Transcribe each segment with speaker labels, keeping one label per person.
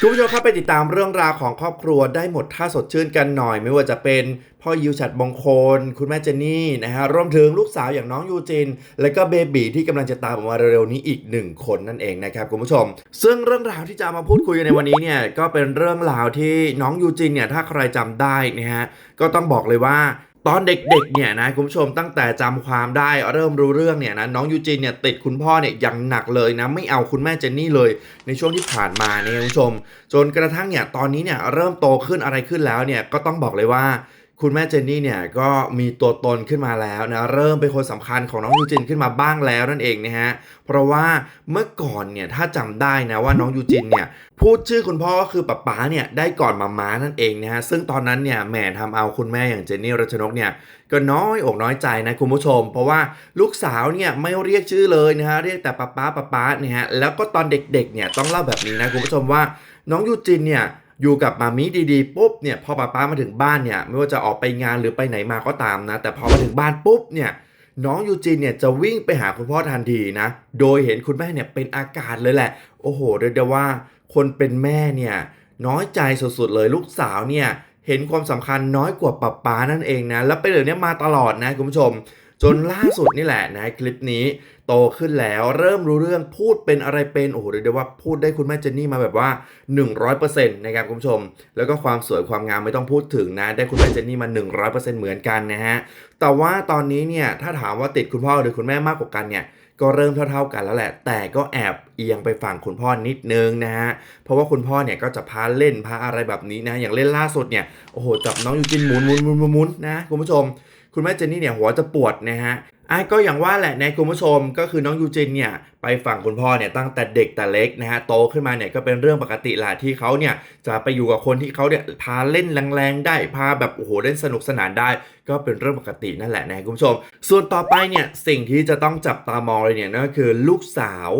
Speaker 1: คุณผู้ชมครับไปติดตามเรื่องราวของครอบครัวได้หมดท่าสดชื่นกันหน่อย ไม่ว่าจะเป็นพ่อยิวฉัดมงคล คุณแม่เจนนี่นะฮะรวมถึงลูกสาวอย่างน้องยูจิน และก็เบบีที่กำลังจะตามออกมาเร็วๆนี้อีกหนึ่งคนนั่นเองนะครับคุณผู้ชม ซึ่งเรื่องราวที่จะมาพูดคุยกันในวันนี้เนี่ยก็เป็นเรื่องราวที่น้องยูจินเนี่ยถ้าใครจำได้นะฮะก็ต้องบอกเลยว่า ตอนเด็กๆ เนี่ยนะคุณผู้ชมตั้งแต่จำความได้เริ่มรู้เรื่องเนี่ยนะน้องยูจินเนี่ยติดคุณพ่อเนี่ยอย่างหนักเลยนะไม่เอาคุณแม่เจนนี่เลย ในช่วงที่ผ่านมาเนี่ยคุณผู้ชม จนกระทั่งเนี่ยตอนนี้เนี่ยเริ่มโตขึ้นอะไรขึ้นแล้วเนี่ยก็ต้องบอกเลยว่า คุณแม่เจนนี่เนี่ยก็มีตัวตนขึ้นมาแล้วนะเริ่มเป็นคนสำคัญของน้องยูจินขึ้นมาบ้างแล้วนั่นเองนะฮะเพราะว่าเมื่อก่อนเนี่ยถ้าจำได้นะว่าน้องยูจินเนี่ยพูดชื่อคุณพ่อก็คือป๊าป๊าเนี่ยได้ก่อนมาม้านั่นเองนะฮะซึ่งตอนนั้นเนี่ยแหมทำเอาคุณแม่อย่างเจนนี่รัชนกเนี่ยก็น้อยอกน้อยใจนะคุณผู้ชม เพราะว่าลูกสาวเนี่ยไม่เรียกชื่อเลยนะฮะเรียกแต่ป๊าป๊าป๊าป๊าเนี่ยฮะแล้วก็ตอนเด็กๆเนี่ยต้องเล่าแบบนี้นะคุณผู้ชมว่าน้องยูจินเนี่ย อยู่กับมามิดีๆปุ๊บเนี่ยพอป๊าป๊ามาถึงบ้านเนี่ยไม่ว่าจะออกไปงานหรือไปไหนมาก็ตามนะ แต่พอมาถึงบ้านปุ๊บเนี่ยน้องยูจินเนี่ยจะวิ่งไปหาคุณพ่อทันทีนะ โดยเห็นคุณแม่เนี่ยเป็นอาการเลยแหละ โอ้โหเรียกได้ว่าคนเป็นแม่เนี่ยน้อยใจสุดๆเลยลูกสาวเนี่ยเห็นความสำคัญน้อยกว่าป๊าป๊านั่นเองนะ แล้วเป็นแบบนี้มาตลอดนะคุณผู้ชม จนล่าสุดนี่แหละนะคลิปนี้โตขึ้นแล้วเริ่มรู้เรื่องพูดเป็นอะไรเป็นโอ้โหเรียกได้ว่าพูดได้คุณแม่เจนนี่มาแบบว่า 100%นะครับคุณผู้ชม แล้วก็ความสวยความงามไม่ต้องพูดถึงนะ ได้คุณแม่เจนนี่มา 100%เหมือนกันนะฮะแต่ว่าตอนนี้เนี่ยถ้าถามว่าติดคุณพ่อหรือคุณแม่มากกว่ากันเนี่ยก็เริ่มเท่าๆกันแล้วแหละ แต่ก็แอบเอียงไปฝั่งคุณพ่อนิดนึงนะฮะ เพราะว่าคุณพ่อเนี่ยก็จะพาเล่นพาอะไรแบบนี้นะ อย่างเล่นล่าสุดเนี่ย โอ้โห จับน้องยูจินหมุนหมุนหมุนหมุนหมุนนะคุณผู้ชม คุณแม่เจนนี่เนี่ยหัวจะปวดนะฮะอะก็อย่างว่าแหละนะคุณผู้ชมก็คือน้องยูจินเนี่ยไปฝั่งคุณพ่อเนี่ยตั้งแต่เด็กแต่เล็กนะฮะโตขึ้นมาเนี่ยก็เป็นเรื่องปกติแหละที่เขาเนี่ยจะไปอยู่กับคนที่เขาเนี่ยพาเล่นแรงๆได้พาแบบโอ้โหเล่นสนุกสนานได้ ก็เป็นเรื่องปกตินั่นแหละนะคุณผู้ชม ส่วนต่อไปเนี่ยสิ่งที่จะต้องจับตามองเลยเนี่ยนั่นก็คือลูกสาว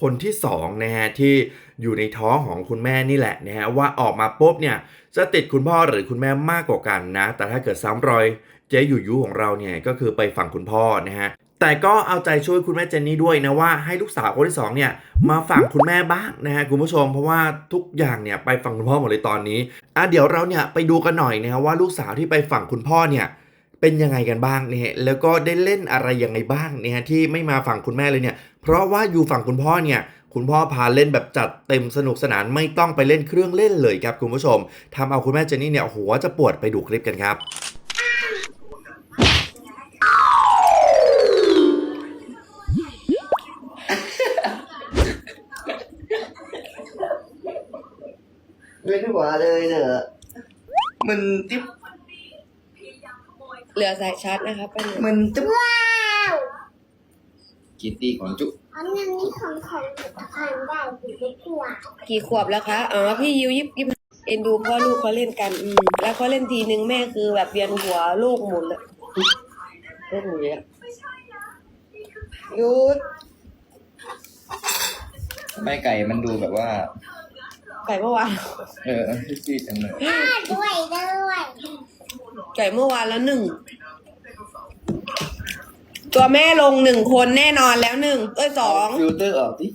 Speaker 1: คนที่สองนะฮะที่อยู่ในท้องของคุณแม่นี่แหละนะฮะว่าออกมาปุ๊บเนี่ยจะติดคุณพ่อหรือคุณแม่มากกว่ากันนะ แต่ถ้าเกิดซ้ำรอยเจ๊อยู่ยุของเราเนี่ยก็คือไปฝั่งคุณพ่อนะฮะแต่ก็เอาใจช่วยคุณแม่เจนนี่ด้วยนะว่าให้ลูกสาวคนที่สองเนี่ยมาฝั่งคุณแม่บ้างนะฮะคุณผู้ชมเพราะว่าทุกอย่างเนี่ยไปฝั่งคุณพ่อหมดเลยตอนนี้อะเดี๋ยวเราเนี่ยไปดูกันหน่อยนะฮะว่าลูกสาวที่ไปฝั่งคุณพ่อเนี่ย เป็นยังไงกันบ้างเนี่ยแล้วก็ได้เล่นอะไรยังไงบ้างเนี่ยที่ไม่มาฝั่งคุณแม่เลยเนี่ย เพราะว่าอยู่ฝั่งคุณพ่อเนี่ยคุณพ่อพาเล่นแบบจัดเต็มสนุกสนานไม่ต้องไปเล่นเครื่องเล่นเลยครับคุณผู้ชมทำเอาคุณแม่เจนนี่เนี่ยหัวจะปวดไปดูคลิปกันครับ
Speaker 2: ไม่ได้ว่าเลยเนอะมันจิ๊บ
Speaker 3: เหลือสายชาร์จนะครับไปหนึ่ง
Speaker 2: มันจิ๊บ
Speaker 4: ว้าว
Speaker 2: กินตีของจุ
Speaker 4: อันนั้นนี่ของของทานได้อยู่ในกว่า
Speaker 3: กี่ขวบแล้วคะ อ๋อ พี่ยิวยิบยิบเอ็นดูพ่อลูกเขาเล่นกัน อืม แล้วเขาเล่นทีนึงแม่คือแบบเวียนหัวลูกหมุนอะลูกหมุนเลยอะหยุด
Speaker 2: ทำไมไก่มันดูแบบว่า
Speaker 3: ไก่เมื่อวาน
Speaker 2: เออซีดจังเลย
Speaker 4: ด้วยด้วย
Speaker 3: ไก่เมื่อวานแล้วหนึ่ง ตัวแม่ลงหนึ่งคนแน่นอนแล้วหนึ่งเอ้ยสอง
Speaker 2: ฟิลเตอร์ออกดิ